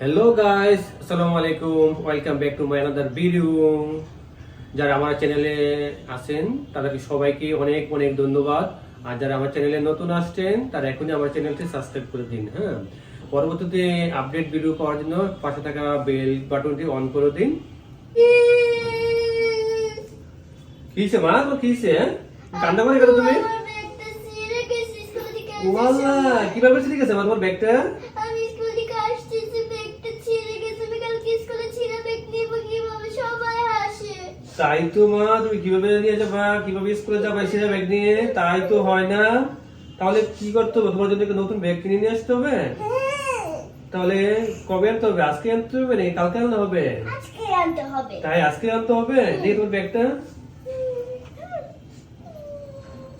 Hello guys আসসালামু আলাইকুম welcome back to my another video যারা আমার চ্যানেলে আসেন তাদেরকে সবাইকে অনেক অনেক ধন্যবাদ। আর যারা আমার চ্যানেলে নতুন আসছেন তারা এখনই আমার চ্যানেলটি সাবস্ক্রাইব করে দিন হ্যাঁ? পরবর্তীতে আপডেট ভিডিও পাওয়ার জন্য পাশে থাকা বেল বাটনটি অন করে দিন। কিসে মা? তো কিসে কান্না করে গেল তুমি? কীভাবে ছিঁড়ে গেছে মা তোমার ব্যাগটা আমি স্কুল থেকে আসতেছি ব্যাগটা ছিঁড়ে গেছে আমি কালকে স্কুলে ছিঁড়ে ব্যাগ নিব কীভাবে সবাই হাসে তাই তো মা তুমি কীভাবে নিয়ে যাবা? কীভাবে স্কুলে যাবা? এসে ব্যাগ নিয়ে তাই তো হয় না। তাহলে কি করতে হবে? তোমার জন্য একটা নতুন ব্যাগ কিনে নিয়ে আসতে হবে? তাহলে কবে আনতে হবে? আজকে আনতে হবে নাকি কালকে আনতে হবে? তাই আজকে আনতে হবে? নিয়ে তোমার ব্যাগটা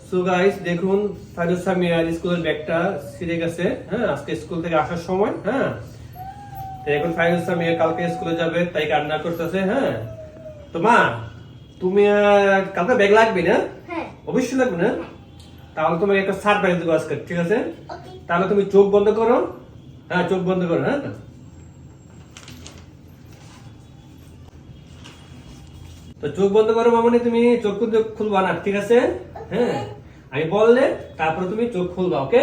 সো গাইস দেখুন ফাইরুজ সামিয়ার স্কুলের ব্যাগটা ছিঁড়ে গেছে হ্যাঁ? আজকে স্কুল থেকে আসার সময় হ্যাঁ? এখন ফাইরুজ সামিয়া কালকে স্কুলে যাবে তাই কান্না করতেছে হ্যাঁ? তো মা তুমি কালকে ব্যাগ লাগবে না? হ্যাঁ। অবশ্যই লাগবে না? তাহলে তোমাকে একটা সারপ্রাইজ দেবো আজকে ঠিক আছে? তাহলে তুমি চোখ বন্ধ করো। হ্যাঁ চোখ বন্ধ করো হ্যাঁ তো? চোখ বন্ধ করো মামনি তুমি চোখ খুলবা না ঠিক আছে? হ্যাঁ আমি বললে তারপরে তুমি চোখ খুলবা ওকে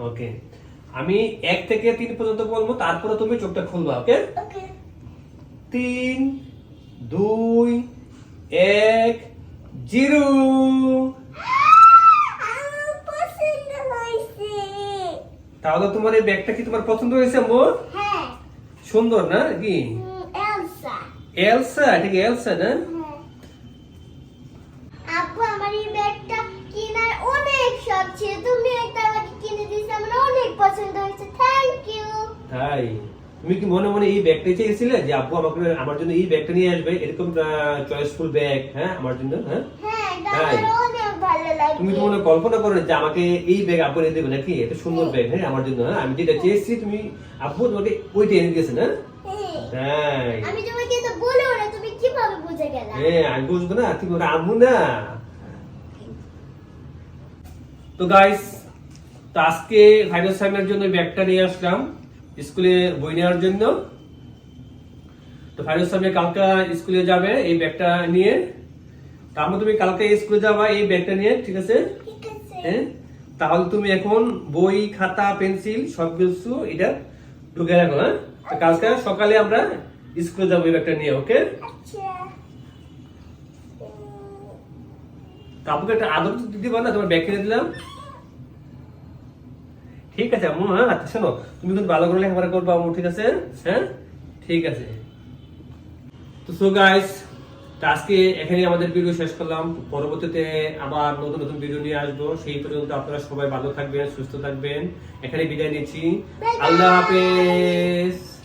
ওকে আমি এক থেকে তিন পর্যন্ত বলব তারপরে তুমি চোখটা খুলবা ওকে ওকে তিন দুই এক জিরো। তাহলে তোমার এই ব্যাগটা কি তোমার পছন্দ হয়েছে আম্মু? হ্যাঁ। সুন্দর না কি? এলসা। ঠিক এলসা না? হ্যাঁ। আপু আমার এই ব্যাগটা কেনার অনেক শখ ছিল। তুমি একটা আমাকে কিনে দিয়েছ আমার অনেক পছন্দ হয়েছে। থ্যাংক ইউ তাই? তুমি কি মনে মনে এই ব্যাগটা চেয়েছিলে যে আব্বু আমাকে আমার জন্য এই ব্যাগটা নিয়ে আসবে? এরকম চয়েসফুল ব্যাগ হ্যাঁ আমার জন্য হ্যাঁ? হ্যাঁ তাই? তুমি তো মনে কল্পনা করো যে আমাকে এই ব্যাগ আব্বু এনে দেবে নাকি? এত সুন্দর ব্যাগ হ্যাঁ আমার জন্য হ্যাঁ? আমি যেটা চেয়েছি তুমি আব্বু তোমাকে ওইটা এনে দিয়েছে না? হ্যাঁ। তাই। আমি তোমাকে তো বলেও না তুমি কীভাবে বুঝে গেলা? হ্যাঁ আমি বুঝব না তুমি ওরা আম্মু না। তো গাইস তো আজকে ভাইরাস সাইমের জন্য ব্যাগটা নিয়ে আসলাম। স্কুলে বই নেওয়ার জন্য। তো ভাইরাস সাইমে কালকে স্কুলে যাবে এই ব্যাগটা নিয়ে। তারপর তুমি কালকে স্কুলে যাবা এই ব্যাগটা নিয়ে ঠিক আছে? হ্যাঁ? তাহলে তুমি এখন বই খাতা পেন্সিল সব কিছু এটা ঢুকে রাখো হ্যাঁ? কালকে সকালে আমরা স্কুলে যাব এই ব্যাগটা নিয়ে ওকে? আচ্ছা। কাপুকে একটা আদর তো দিতে পারো না? তোমার ব্যাগ কিনে দিলাম। ঠিক আছে আম্মু হ্যাঁ আচ্ছা শোনো তুমি কিন্তু ভালো করে লেখাপড়া করব আম্মু ঠিক আছে? হ্যাঁ? ঠিক আছে। তো সো গাইস আজকে এখানে আমাদের ভিডিও শেষ করলাম। পরবর্তীতে আবার নতুন নতুন ভিডিও নিয়ে আসব। সেই পর্যন্ত আপনারা সবাই ভালো থাকবেন সুস্থ থাকবেন। এখানে বিদায় নিচ্ছি. আল্লাহ হাফেজ!